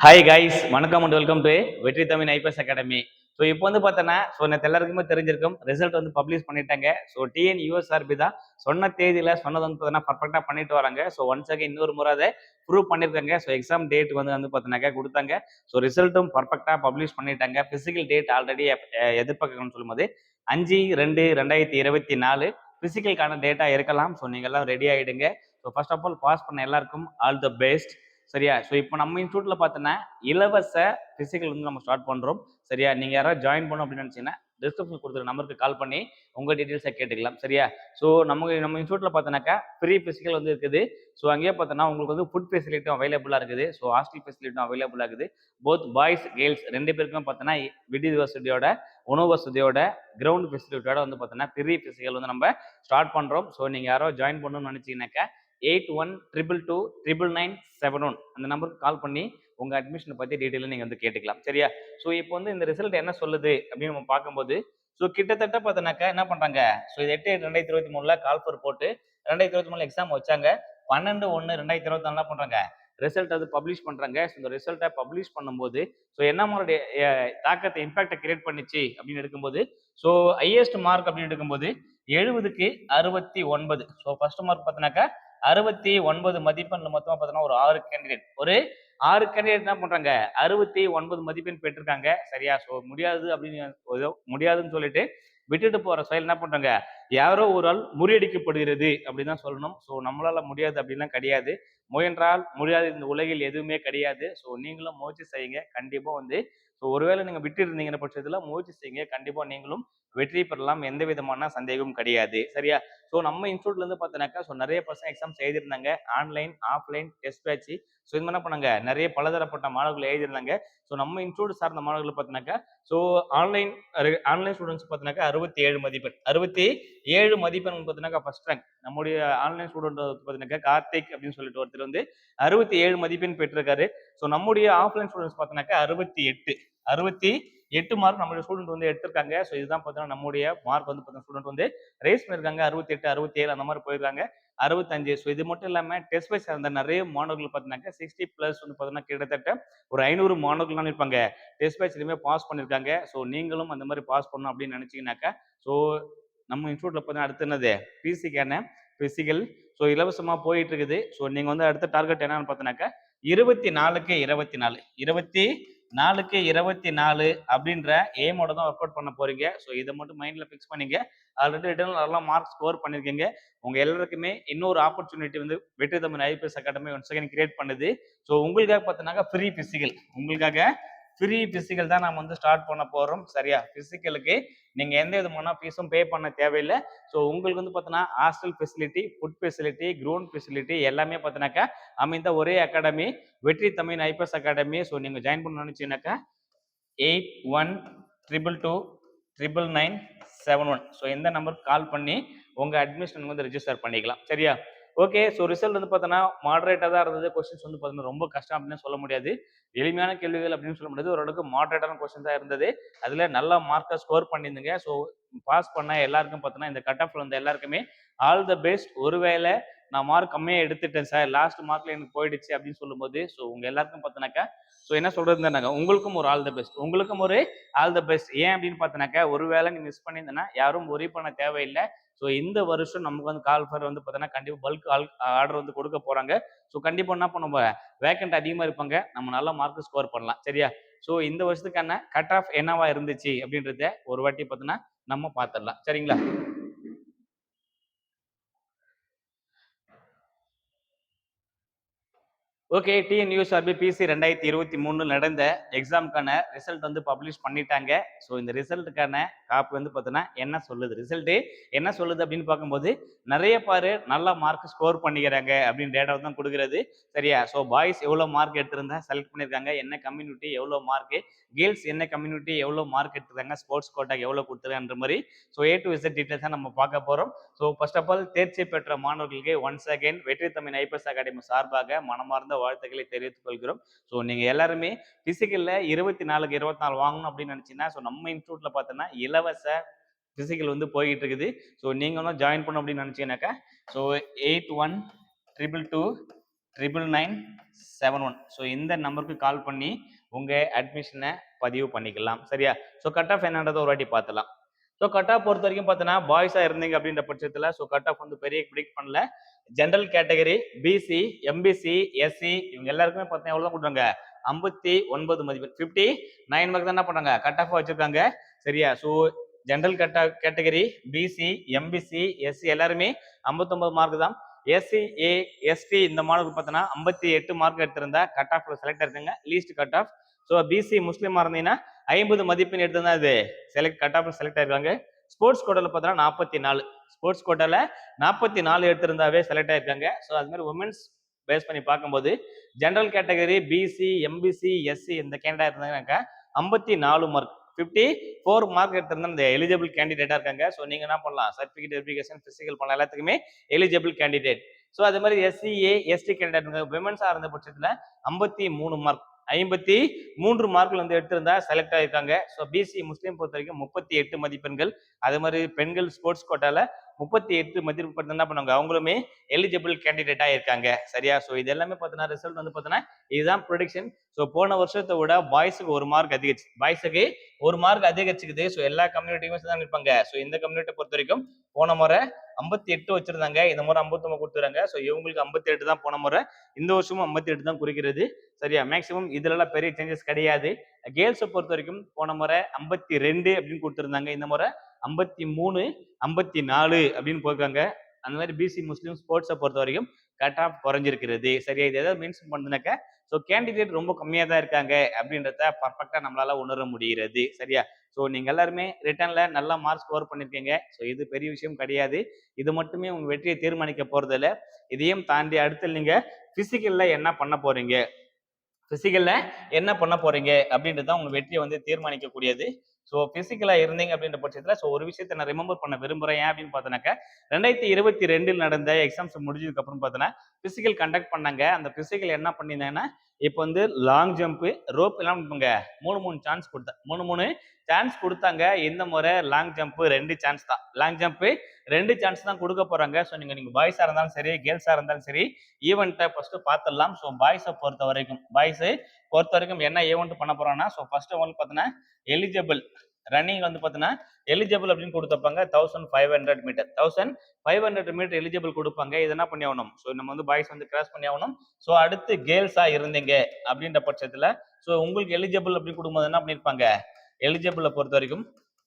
Hi guys வணக்கம் and welcome to Vetri Tamil IPS academy so இப்போ வந்து பார்த்தோன்னா ஸோ நேற்று எல்லாருக்குமே தெரிஞ்சிருக்கும். ரிசல்ட் வந்து பப்ளிஷ் பண்ணிட்டாங்க. ஸோ டிஎன் யூஎஸ்ஆர்பி தான் சொன்ன தேதியில் சொன்னது வந்து பார்த்தீங்கன்னா பர்ஃபெக்டாக பண்ணிட்டு வராங்க. ஸோ ஒன்ஸ் அகே இன்னொரு முறை அதை ப்ரூவ் பண்ணியிருக்காங்க. ஸோ எக்ஸாம் டேட் வந்து வந்து பார்த்தோன்னாக்கா கொடுத்தாங்க. ஸோ ரிசல்ட்டும் பர்ஃபெக்டாக பப்ளிஷ் பண்ணிட்டாங்க. ஃபிசிக்கல் டேட் ஆல்ரெடி எதிர்பார்க்கணும்னு சொல்லும்போது அஞ்சு ரெண்டு ரெண்டாயிரத்தி இருபத்தி நாலு ஃபிசிக்கல்கான டேட்டா இருக்கலாம். ஸோ நீங்கள் எல்லாம் ரெடி ஆகிடுங்க so first of all pass பண்ண எல்லாருக்கும் ஆல் த பெஸ்ட் சரியா? ஸோ இப்போ நம்ம இன்ஸ்டியூட்டில் பார்த்தோன்னா இலவச பிசிக்கல் வந்து நம்ம ஸ்டார்ட் பண்ணுறோம் சரியா? நீங்கள் யாராவது ஜாயின் பண்ணணும் அப்படின்னு நினச்சிங்கன்னா டிஸ்கிரிப்ஷன் கொடுத்துருக்க நம்பருக்கு கால் பண்ணி உங்கள் டீட்டெயில்ஸை கேட்டுக்கலாம். சரியா? ஸோ நம்ம நம்ம இன்ஸ்டியூட்டில் பார்த்தோன்னாக்கா ஃப்ரீ பிசிக்கல் வந்து இருக்குது. ஸோ அங்கேயே பார்த்தோன்னா உங்களுக்கு வந்து ஃபுட் ஃபெசிலிட்டியும் அவைலபிளாக இருக்குது. ஸோ ஹாஸ்டல் ஃபெசிலிட்டியும் அவைலபிளாக இருக்குது. போத் பாய்ஸ் கேர்ள்ஸ் ரெண்டு பேருக்குமே பார்த்தோன்னா விடுதி வசதியோட உணவு வசதியோட கிரவுண்ட் ஃபெசிலிட்டியோட வந்து பார்த்தோன்னா ஃப்ரீ பிசிக்கல் வந்து நம்ம ஸ்டார்ட் பண்ணுறோம் ஸோ நீங்கள் யாரோ ஜாயின் பண்ணணும்னு நினச்சிங்கனாக்கா eight one triple two triple nine seven one. அந்த நம்பருக்கு கால் பண்ணி உங்கள் அட்மிஷனை பற்றி டீட்டெயிலாக நீங்கள் வந்து கேட்டுக்கலாம். சரியா? ஸோ இப்போ வந்து இந்த ரிசல்ட் என்ன சொல்லுது அப்படின்னு நம்ம பார்க்கும்போது ஸோ கிட்டத்தட்ட பார்த்தோன்னாக்கா என்ன பண்ணுறாங்க ஸோ இது எட்டு எட்டு ரெண்டாயிரத்தி இருபத்தி மூணில் கால்ஃபர் போட்டு ரெண்டாயிரத்தி இருபத்தி மூணில் எக்ஸாம் வச்சாங்க. பன்னெண்டு ஒன்று ரெண்டாயிரத்தி இருபத்தி நாலு பண்ணுறாங்க ரிசல்ட் அது பப்ளிஷ் பண்ணுறாங்க ஸோ இந்த ரிசல்ட்டை பப்ளிஷ் பண்ணும்போது ஸோ என்ன மாதிரி தாக்கத்தை இம்பாக்டை கிரியேட் பண்ணிச்சு அப்படின்னு எடுக்கும்போது ஸோ ஹையஸ்ட் மார்க் அப்படின்னு எடுக்கும்போது எழுபதுக்கு அறுபத்தி ஒன்பது. ஸோ ஃபர்ஸ்ட் மார்க் பார்த்தினாக்கா அறுபத்தி ஒன்பது மதிப்பெண் மொத்தமா பார்த்தோன்னா ஒரு ஆறு கேண்டிடேட் ஒரு ஆறு கேண்டிடேட் என்ன பண்றாங்க? அறுபத்தி ஒன்பது மதிப்பெண் பெற்றிருக்காங்க. சரியா? ஸோ முடியாது அப்படின்னு ஏதோ முடியாதுன்னு சொல்லிட்டு விட்டுட்டு போற செயல் என்ன பண்றாங்க? யாரோ ஒரு ஆள் முறியடிக்கப்படுகிறது அப்படின்னு தான் சொல்லணும். ஸோ நம்மளால முடியாது அப்படின்லாம் கிடையாது. முயன்றால் முடியாது. இந்த உலகில் எதுவுமே கிடையாது. ஸோ நீங்களும் முயற்சி செய்யுங்க. கண்டிப்பா வந்து ஸோ ஒருவேளை நீங்க விட்டு இருந்தீங்கிற பட்சத்துல முயற்சி செய்யுங்க. கண்டிப்பா நீங்களும் வெற்றி பெறலாம் எந்த விதமான சந்தேகமும் கிடையாது. சரியா? ஸோ நம்ம இன்ஸ்டியூட்ல இருந்து பார்த்தீங்கன்னாக்கா ஸோ நிறைய person exams எழுதிருந்தாங்க online offline test batch so இது என்ன பண்ணாங்க. நிறைய பலதரப்பட்ட மாணவர்கள் எழுதியிருந்தாங்க. ஸோ நம்ம இன்ஸ்டியூட் சார்ந்த மாணவர்கள் பார்த்தீங்கன்னாக்கா ஸோ ஆன்லைன் ஆன்லைன் ஸ்டூடெண்ட்ஸ் பார்த்தீங்கன்னாக்கா அறுபத்தி ஏழு மதிப்பெண் அறுபத்தி ஏழு மதிப்பெண் பார்த்தீங்கன்னா ஃபர்ஸ்ட் ரேங்க் நம்முடைய ஆன்லைன் ஸ்டூடெண்ட் பார்த்தீங்கன்னாக்கா கார்த்திக் அப்படின்னு சொல்லிட்டு ஒருத்தர் வந்து அறுபத்தி ஏழு மதிப்பெண் பெற்றிருக்காரு. ஸோ நம்முடைய ஆஃப்லைன் ஸ்டூடெண்ட்ஸ் பார்த்தீங்கன்னாக்கா அறுபத்தி எட்டு அறுபத்தி எட்டு மார்க் நம்மளுடைய ஸ்டூடெண்ட் வந்து எடுத்திருக்காங்க. ஸோ இதுதான் பார்த்தீங்கன்னா நம்முடைய மார்க் வந்து பார்த்தீங்கன்னா ஸ்டூடெண்ட் வந்து ரேஸ் பண்ணியிருக்காங்க. அறுபத்தி எட்டு அறுபத்தி ஏழு அந்த மாதிரி போயிருக்காங்க. அறுபத்தஞ்சு. ஸோ இது மட்டும் இல்லாமல் டெஸ்ட் வைஸ் அந்த நிறைய மாணவர்கள் பார்த்தீங்கன்னா சிக்ஸ்டி ப்ளஸ் வந்து பார்த்தீங்கன்னா கிட்டத்தட்ட ஒரு ஐநூறு மாணவர்கள்லாம் இருப்பாங்க. டெஸ்ட் பேட்ச்லையுமே பாஸ் பண்ணியிருக்காங்க. ஸோ நீங்களும் அந்த மாதிரி பாஸ் பண்ணணும் அப்படின்னு நினச்சிங்கனாக்கா ஸோ நம்ம இன்ஸ்டியூட்டில் பார்த்தீங்கன்னா அடுத்து என்னது? பிசிக்கான பிசிக்கல் ஸோ இலவசமாக போயிட்டு இருக்குது. ஸோ நீங்கள் வந்து அடுத்த டார்கெட் என்னன்னு பார்த்தீங்கன்னாக்கா இருபத்தி நாலுக்கு இருபத்தி நாலு. இருபத்தி நாலுக்கு இருபத்தி நாலு அப்படின்ற எய்மோட தான் ஒர்க் அவுட் பண்ண போறீங்க. ஸோ இதை மட்டும் மைண்ட்ல ஃபிக்ஸ் பண்ணீங்க. ஆல்ரெடி ரிட்டர்ன் நல்லா மார்க் ஸ்கோர் பண்ணியிருக்கீங்க உங்க எல்லாருக்குமே இன்னொரு ஆப்பர்ச்சுனிட்டி வந்து Vetri Tamil IPS academy one second create பண்ணுது. ஸோ உங்களுக்காக பார்த்தோன்னாக்கா ஃப்ரீ பிசிக்கல் உங்களுக்காக ஃப்ரீ பிசிக்கல் தான் நம்ம வந்து ஸ்டார்ட் பண்ண போகிறோம் சரியா? பிசிக்கலுக்கு நீங்கள் எந்த விதமான ஃபீஸும் பே பண்ண தேவையில்லை. ஸோ உங்களுக்கு வந்து பார்த்தீங்கன்னா hostel facility food facility ground facility எல்லாமே பார்த்தீங்கன்னாக்கா அமைந்த ஒரே academy Vetri Tamil IPS academy so நீங்கள் ஜாயின் பண்ண நினச்சிங்கனாக்கா eight one triple two triple nine seven one so இந்த நம்பருக்கு கால் பண்ணி உங்கள் அட்மிஷன் வந்து ரிஜிஸ்டர் பண்ணிக்கலாம். சரியா? ஓகே ஸோ ரிசல்ட் வந்து பார்த்தோன்னா மாடரேட்டாக தான் இருந்தது கொஸ்டின்ஸ் வந்து பார்த்தீங்கன்னா ரொம்ப கஷ்டம் அப்படின்னு சொல்ல முடியாது. எளிமையான கேள்விகள் அப்படின்னு சொல்ல முடியாது. ஓரளவுக்கு மாடரேட்டான கொஸ்டின் தான் இருந்தது. அதில் நல்ல மார்க்கை ஸ்கோர் பண்ணியிருந்தீங்க. ஸோ பாஸ் பண்ண எல்லாருக்கும் பார்த்தோன்னா இந்த கட் ஆஃப்ல வந்த எல்லாருக்குமே ஆல் த பெஸ்ட் ஒருவேளை நான் மார்க் கம்மியாக எடுத்துட்டேன் சார் லாஸ்ட் மார்க்ல எனக்கு போயிடுச்சு அப்படின்னு சொல்லும்போது ஸோ உங்கள் எல்லாருக்கும் பார்த்தோன்னாக்கா ஸோ என்ன சொல்றதுனாக்கா உங்களுக்கும் ஒரு ஆல் த பெஸ்ட் உங்களுக்கும் ஒரு ஆல் த பெஸ்ட் ஏன் அப்படின்னு பார்த்தோன்னாக்கா ஒருவேளை நீ மிஸ் பண்ணியிருந்தேன்னா யாரும் ஒரே பண்ண தேவையில்லை. ஸோ இந்த வருஷம் நமக்கு வந்து கால் ஃபர் வந்து பார்த்தோன்னா கண்டிப்பாக பல்க் ஆல் ஆர்டர் வந்து கொடுக்க போகிறாங்க ஸோ கண்டிப்பாக என்ன பண்ண போகிறேன் வேக்கண்ட் அதிகமாக இருப்பாங்க. நம்ம நல்லா மார்க் ஸ்கோர் பண்ணலாம். சரியா? ஸோ இந்த வருஷத்துக்கான கட் ஆஃப் என்னவா இருந்துச்சு அப்படின்றத ஒரு வாட்டி பார்த்தோன்னா நம்ம பார்த்துடலாம் சரிங்களா? ஓகே டிஎன்யூஎஸ்ஆர்பி பிசி ரெண்டாயிரத்தி இருபத்தி மூணு நடந்த எக்ஸாமுக்கான ரிசல்ட் வந்து பப்ளிஷ் பண்ணிட்டாங்க. ஸோ இந்த ரிசல்ட்டுக்கான காப்பி வந்து பார்த்தோன்னா என்ன சொல்லுது? ரிசல்ட்டு என்ன சொல்லுது அப்படின்னு பார்க்கும்போது நிறைய பாரு நல்லா மார்க் ஸ்கோர் பண்ணிக்கிறாங்க அப்படின்னு டேட்டா தான் கொடுக்குறது. சரியா? ஸோ பாய்ஸ் எவ்வளோ மார்க் எடுத்திருந்தா செலக்ட் பண்ணியிருக்காங்க என்ன கம்யூனிட்டி எவ்வளோ மார்க்கு கேர்ள்ஸ் என்ன கம்யூனிட்டி எவ்வளோ மார்க் எடுத்திருக்காங்க ஸ்போர்ட்ஸ் கோட்டாக்கு எவ்வளோ கொடுத்துருக்கான்ற மாதிரி ஸோ ஏ டு விசட் டீட்டெயில்ஸாக நம்ம பார்க்க போகிறோம் ஸோ ஃபர்ஸ்ட் ஆஃப் ஆல் தேர்ச்சி பெற்ற மாணவர்களுக்கு ஒன்ஸ் அகைன் வெற்றி தமிழ் ஐபிஎஸ் அகாடமி சார்பாக மனமார்ந்த வாழ்த்துக்களை தெரிவித்துக் கொள்கிறோம். ஸோ நீங்கள் எல்லாருமே பிசிக்கலில் இருபத்தி நாலுக்கு இருபத்தி நாலு வாங்கணும் அப்படின்னு நினச்சிங்கன்னா ஸோ நம்ம இன்ஸ்டியூட்டில் பார்த்தோன்னா இலவச பிசிக்கல் வந்து போய்கிட்டு இருக்குது. ஸோ நீங்கள் வந்து ஜாயின் பண்ணணும் அப்படின்னு நினச்சிங்கனாக்கா so eight one triple two triple nine seven one so இந்த நம்பருக்கு கால் பண்ணி உங்கள் அட்மிஷனை பதிவு பண்ணிக்கலாம். சரியா? ஸோ கட் ஆஃப் என்னன்றதை ஒரு வாட்டி பார்த்துலாம் ஸோ கட் ஆஃப் பொறுத்த வரைக்கும் பார்த்தீங்கன்னா பாய்ஸாக இருந்தீங்க அப்படின்ற பட்சத்தில் ஸோ கட் ஆஃப் வந்து பெரிய ப்ரிடிக் பண்ணல. General category BC MBC SC இவங்க எல்லாருக்குமே பார்த்தீங்கன்னா எவ்வளோ கொடுறாங்க ஐம்பத்தி ஒன்பது மதிப்பெண் ஃபிஃப்டி நைன் மார்க் தான் என்ன பண்ணுறாங்க கட் ஆஃப் வச்சுருக்காங்க. சரியா? ஸோ ஜென்ரல் கட்ட கேட்டகரி பிசி எம்பிசி எஸ்சி எல்லாருமே ஐம்பத்தொம்பது மார்க் தான். எஸ்சி ஏ எஸ்டி இந்த மாடலுக்கு பார்த்தோன்னா ஐம்பத்தி எட்டு மார்க் எடுத்திருந்தா கட் ஆஃப்ல செலக்ட் ஆயிருக்காங்க least cut off so BC முஸ்லீமாக இருந்தீங்கன்னா ஐம்பது மதிப்பெண் எடுத்திருந்தா இது செலக்ட் கட் செலக்ட் ஆயிருக்காங்க. ஸ்போர்ட்ஸ் கோட்டாவில் பார்த்தோன்னா நாற்பத்தி நாலு ஸ்போர்ட்ஸ் கோட்டாவில் நாற்பத்தி நாலு எடுத்திருந்தாவே செலக்ட் ஆயிருக்காங்க. ஸோ அது மாதிரி உமன்ஸ் பேஸ் பண்ணி பார்க்கும்போது general category BC MBC SC இந்த கேண்டிடேட் இருந்தாங்கன்னாக்கா ஐம்பத்தி நாலு மார்க் ஃபிஃப்டி ஃபோர் மார்க் எடுத்திருந்தா இந்த எலிஜிபிள் கேண்டிடேட்டாக இருக்காங்க. ஸோ நீங்கள் என்ன பண்ணலாம்? சர்டிஃபிகேட் வெரிஃபிகேஷன் ஃபிசிக்கல் பண்ணலாம். எல்லாத்துக்குமே எலிஜிபிள் கேண்டிடேட் ஸோ அது மாதிரி எஸ்சிஏ எஸ்டி கேண்டிடேட் விமன்ஸாக இருந்த பட்சத்தில் ஐம்பத்தி மூணு மார்க் ஐம்பத்தி மூன்று மார்க்கில் வந்து எடுத்திருந்தா செலக்ட் ஆகியிருக்காங்க ஸோ பிசி முஸ்லீம் பொறுத்த வரைக்கும் முப்பத்தி எட்டு மதிப்பெண்கள். அது மாதிரி பெண்கள் ஸ்போர்ட்ஸ் கோட்டாவில் முப்பத்தி எட்டு மதிப்பெண் என்ன பண்ணுவாங்க? அவங்களுமே எலிஜிபிள் கேண்டிடேட்டாக இருக்காங்க. சரியா? ஸோ இது எல்லாமே பார்த்தீங்கன்னா ரிசல்ட் வந்து பார்த்தீங்கன்னா இதுதான் ப்ரொடிக்ஷன் ஸோ போன வருஷத்தை விட பாய்ஸுக்கு ஒரு மார்க் அதிகரிச்சு பாய்ஸுக்கு ஒரு மார்க் அதிகரிச்சுக்குது. ஸோ எல்லா கம்யூனிட்டியுமே தான் இருப்பாங்க. ஸோ இந்த கம்யூனிட்டியை பொறுத்த வரைக்கும் போன முறை ஐம்பத்தி எட்டு வச்சிருந்தாங்க. இந்த முறை ஐம்பத்தொம்பது கொடுத்துறாங்க. ஸோ இவங்களுக்கு ஐம்பத்தி எட்டு தான் போன முறை. இந்த வருஷமும் ஐம்பத்தி எட்டு தான் குறிக்கிறது. சரியா? மேக்ஸிமம் இதுலலாம் பெரிய சேஞ்சஸ் கிடையாது. கேர்ள்ஸை பொறுத்த வரைக்கும் போன முறை ஐம்பத்தி ரெண்டு அப்படின்னு கொடுத்துருந்தாங்க. இந்த முறை ஐம்பத்தி மூணு ஐம்பத்தி நாலு அப்படின்னு போயிருக்காங்க அந்த மாதிரி பிசி முஸ்லீம் ஸ்போர்ட்ஸை பொறுத்த வரைக்கும் கட் ஆஃப் குறைஞ்சிருக்கிறது. சரியா? இது எதாவது மென்ஷன் பண்ணுனாக்க ஸோ கேண்டிடேட் ரொம்ப கம்மியாக தான் இருக்காங்க அப்படின்றத பர்ஃபெக்டாக நம்மளால உணர முடிகிறது. சரியா? ஸோ நீங்கள் எல்லாருமே ரிட்டர்னில் நல்லா மார்க் ஸ்கோர் பண்ணியிருக்கீங்க ஸோ இது பெரிய விஷயம் கிடையாது. இது மட்டுமே உங்கள் வெற்றியை தீர்மானிக்க போகிறதில்ல இதையும் தாண்டி அடுத்து நீங்கள் ஃபிசிக்கலில் என்ன பண்ண போகிறீங்க ஃபிசிக்கலில் என்ன பண்ண போகிறீங்க அப்படின்றது தான் உங்கள் வெற்றியை வந்து தீர்மானிக்கக்கூடியது. ஸோ ஃபிசிக்கலாக இருந்தீங்க அப்படின்ற பட்சத்தில் ஸோ ஒரு விஷயத்தை நான் ரிமெம்பர் பண்ண விரும்புகிறேன் ஏன் அப்படின்னு பார்த்தோன்னாக்கா ரெண்டாயிரத்தி இருபத்தி ரெண்டில் நடந்த எக்ஸாம்ஸ் முடிஞ்சதுக்கப்புறம் பார்த்தோன்னா ஃபிசிக்கல் கண்டக்ட் பண்ணாங்க. அந்த ஃபிசிக்கல் என்ன பண்ணியிருந்தாங்கன்னா இப்போ வந்து லாங் ஜம்ப்பு ரோப் எல்லாம் பண்ணுங்க மூணு மூணு சான்ஸ் கொடுத்தா மூணு மூணு சான்ஸ் கொடுத்தாங்க. இந்த முறை லாங் ஜம்ப்பு ரெண்டு சான்ஸ் தான். லாங் ஜம்ப்பு ரெண்டு சான்ஸ் தான் கொடுக்க போறாங்க. ஸோ நீங்கள் நீங்கள் பாய்ஸாக இருந்தாலும் சரி கேர்ள்ஸாக இருந்தாலும் சரி ஈவெண்ட்டை ஃபஸ்ட்டு பார்த்துடலாம் ஸோ பாய்ஸை பொறுத்த வரைக்கும் பாய்ஸு பொறுத்த வரைக்கும் என்ன ஏவன்ட்டு பண்ண போறோம்னா ஸோ ஃபர்ஸ்ட் ஒன் பார்த்தீங்கன்னா எலிஜிபிள் ரன்னிங் வந்து பார்த்தீங்கன்னா எலிஜிபிள் அப்படின்னு கொடுத்தப்பாங்க thousand five hundred metre thousand five hundred metre eligible கொடுப்பாங்க. இது என்ன பண்ணி ஆகணும்? ஸோ நம்ம வந்து பாய்ஸ் வந்து கிராஸ் பண்ணி ஆகணும். ஸோ அடுத்து கேர்ள்ஸாக இருந்தீங்க அப்படின்ற பட்சத்தில் ஸோ உங்களுக்கு எலிஜிபிள் அப்படின்னு கொடுக்கும்போது என்ன பண்ணியிருப்பாங்க எலிஜிபிளை பொறுத்த வரைக்கும்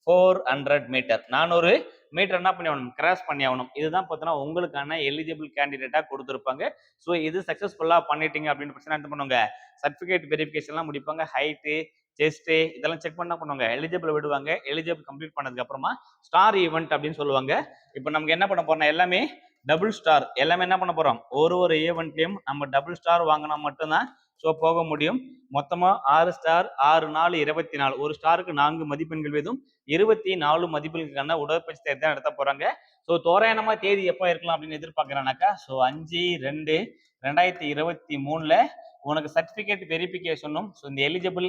ஃபோர் ஹண்ட்ரட் மீட்டர் நானூறு மீட்டர் என்ன பண்ணி ஆகணும் கிராஸ் பண்ணி ஆகணும் இதுதான் பார்த்தீங்கன்னா உங்களுக்கான எலிஜிபிள் கேண்டிடேட்டாக கொடுத்துருப்பாங்க. ஸோ இது சக்ஸஸ்ஃபுல்லாக பண்ணிட்டீங்க அப்படின்னு பிரச்சனை என்ன பண்ணுவாங்க? சர்டிஃபிகேட் வெரிஃபிகேஷன்லாம் முடிப்பாங்க. ஹைட்டு செஸ்ட்டு இதெல்லாம் செக் பண்ணால் பண்ணுவாங்க. எலிஜிபிள் விடுவாங்க. எலிஜிபிள் கம்ப்ளீட் பண்ணதுக்கு அப்புறமா ஸ்டார் ஈவெண்ட் அப்படின்னு சொல்லுவாங்க. இப்போ நமக்கு என்ன பண்ண போறோம் எல்லாமே டபுள் ஸ்டார் எல்லாமே என்ன பண்ண போறோம்? ஒரு ஒரு ஈவெண்ட்லையும் நம்ம டபுள் ஸ்டார் வாங்கினா மட்டும்தான் ஸோ போக முடியும். மொத்தமாக ஆறு ஸ்டார் ஆறு நாலு இருபத்தி நாலு. ஒரு ஸ்டாருக்கு நான்கு மதிப்பெண்கள் வீதம் இருபத்தி நாலு மதிப்பெண்களுக்கான உடற்பயிற்சி தேர்வு தான் நடத்த போகிறாங்க ஸோ தோராயணமாக தேதி எப்போ இருக்கலாம் அப்படின்னு எதிர்பார்க்குறானாக்கா ஸோ அஞ்சு ரெண்டு ரெண்டாயிரத்தி இருபத்தி மூணில் உனக்கு சர்டிஃபிகேட் வெரிஃபிகேஷனும் ஸோ இந்த எலிஜிபிள்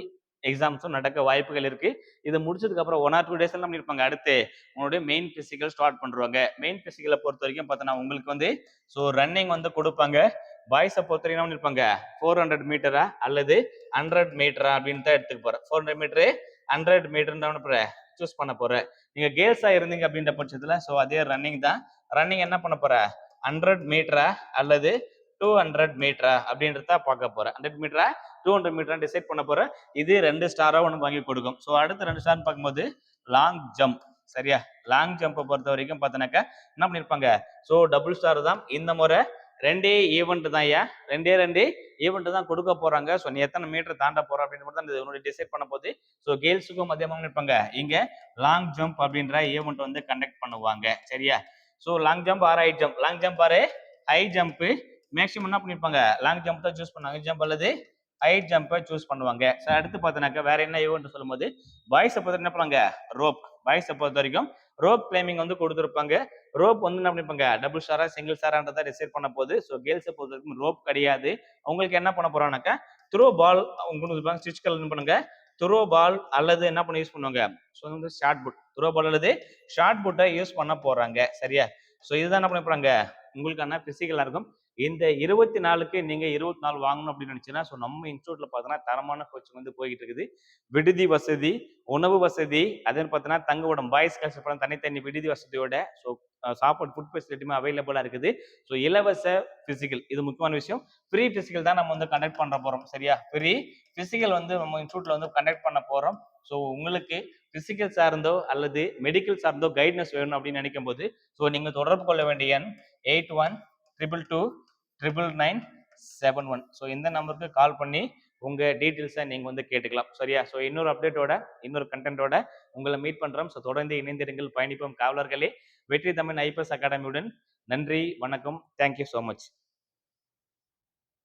எக்ஸாம்ஸும் நடக்க வாய்ப்புகள் இருக்கு. இதை முடிச்சதுக்கு அப்புறம் ஒன் ஆர் டூ டேஸ் எல்லாம் இருப்பாங்க. அடுத்து உங்களுடைய மெயின் பிசிக்கல் ஸ்டார்ட் பண்ணுவாங்க மெயின் பிசிக்கலை பொறுத்த வரைக்கும் பார்த்தோன்னா உங்களுக்கு வந்து ஸோ ரன்னிங் வந்து கொடுப்பாங்க. பாய்ஸை பொறுத்த வரைக்கும் இருப்பாங்க ஃபோர் ஹண்ட்ரட் மீட்டரா அல்லது ஹண்ட்ரட் மீட்டரா அப்படின்னு தான் எடுத்துக்க போறேன். Four hundred metre hundred metre தான் சூஸ் பண்ண போறேன். நீங்க கேர்ள்ஸா இருந்தீங்க அப்படின்ற பட்சத்துல ஸோ அதே ரன்னிங் தான். ரன்னிங் என்ன பண்ண போற? ஹண்ட்ரட் மீட்டரா அல்லது டூ ஹண்ட்ரட் மீட்டரா அப்படின்றத பார்க்க போறேன். ஹண்ட்ரட் மீட்டரா டூ ஹண்ட்ரட் மீட்டர் டிசைட் பண்ண போறேன். இது ரெண்டு ஸ்டாரா உனக்கு வாங்கி கொடுக்கும். ஸோ அடுத்த ரெண்டு ஸ்டார் பார்க்கும்போது லாங் ஜம்ப் சரியா? லாங் ஜம்பை பொறுத்த வரைக்கும் பார்த்தோன்னாக்கா என்ன பண்ணிருப்பாங்க? ஸோ டபுள் ஸ்டார் தான் இந்த முறை ரெண்டே ஈவெண்ட் தான் ஐயா. ரெண்டே ரெண்டே ஈவெண்ட் தான் கொடுக்க போறாங்க. ஸோ நீ எத்தனை மீட்டர் தாண்ட போற அப்படின்னு மட்டும் தான் உன்னுடைய டிசைட் பண்ண போது ஸோ கேர்ள்ஸுக்கும் மதியமாக இருப்பாங்க இங்க லாங் ஜம்ப் அப்படின்ற ஈவெண்ட் வந்து கண்டக்ட் பண்ணுவாங்க. சரியா? So long jump or high jump long jump or high jump maximum என்ன பண்ணிருப்பாங்க? லாங் ஜம்ப் தான் சூஸ் பண்ணாங்க ஜம்ப் அல்லது ஹை ஜம்பை சூஸ் பண்ணுவாங்க. ஸோ அடுத்து பார்த்தோன்னாக்கா வேற என்ன ஈவெண்ட் சொல்லும்போது பாய்ஸை பொறுத்த என்ன பண்ணுவாங்க? ரோப் பாய்ஸை பொறுத்த வரைக்கும் ரோப் கிளைமிங் வந்து கொடுத்துருப்பாங்க. ரோப் வந்து என்ன பண்ணிப்பாங்க? டபுள் ஸ்டாரா சிங்கிள் ஸ்டாரான்றதை டிசைட் பண்ண போது ஸோ கேர்ள்ஸை பொறுத்த வரைக்கும் ரோப் கிடையாது. அவங்களுக்கு என்ன பண்ண போறாங்கனாக்கா த்ரோ பால் உங்களுக்கு ஸ்டிச் கலர் பண்ணுங்க த்ரோ பால் அல்லது என்ன பண்ணி யூஸ் பண்ணுவாங்க? ஸோ வந்து ஷார்ட் புட் த்ரோ பால் அல்லது ஷார்ட் புட்டை யூஸ் பண்ண போறாங்க. சரியா? ஸோ இதுதான் என்ன பண்ண போறாங்க? உங்களுக்கான பிசிக்கலாக இருக்கும். இந்த இருபத்தி நாலுக்கு நீங்கள் இருபத்தி நாலு வாங்கணும் அப்படின்னு நினச்சின்னா ஸோ நம்ம இன்ஸ்டியூட்டில் பார்த்தோன்னா தரமான கோச்சிங் வந்து போய்கிட்டு இருக்குது. விடுதி வசதி உணவு வசதி அதே பார்த்தீங்கன்னா தங்குவிடம் பாய்ஸ் கஷ்டப்படம் தனித்தனி விடுதி வசதியோட ஸோ சாப்பாடு ஃபுட் ஃபெசிலிட்டியுமே அவைலபிளாக இருக்குது. ஸோ இலவச ஃபிசிக்கல் இது முக்கியமான விஷயம். ஃப்ரீ ஃபிசிக்கல் தான் நம்ம வந்து கண்டக்ட் பண்ண போகிறோம் சரியா? ஃப்ரீ ஃபிசிக்கல் வந்து நம்ம இன்ஸ்டியூட்டில் வந்து கண்டக்ட் பண்ண போகிறோம் ஸோ உங்களுக்கு பிசிக்கல் சார்ந்தோ அல்லது மெடிக்கல் சார்ந்தோ கைட்னஸ் வேணும் அப்படின்னு நினைக்கும் போது ஸோ நீங்கள் தொடர்பு கொள்ள வேண்டிய எண் eight one triple two triple nine seven one so இந்த நம்பருக்கு கால் பண்ணி உங்கள் டீட்டெயில்ஸை நீங்கள் வந்து கேட்டுக்கலாம். சரியா? ஸோ இன்னொரு அப்டேட்டோட இன்னொரு கண்டென்ட்டோட உங்களை மீட் பண்ணுறோம் ஸோ தொடர்ந்து இணைந்திருங்கள். பயணிப்போம். காவலர்களே வெற்றி தமிழ் ஐபிஎஸ் அகாடமியுடன் நன்றி வணக்கம். Thank you so much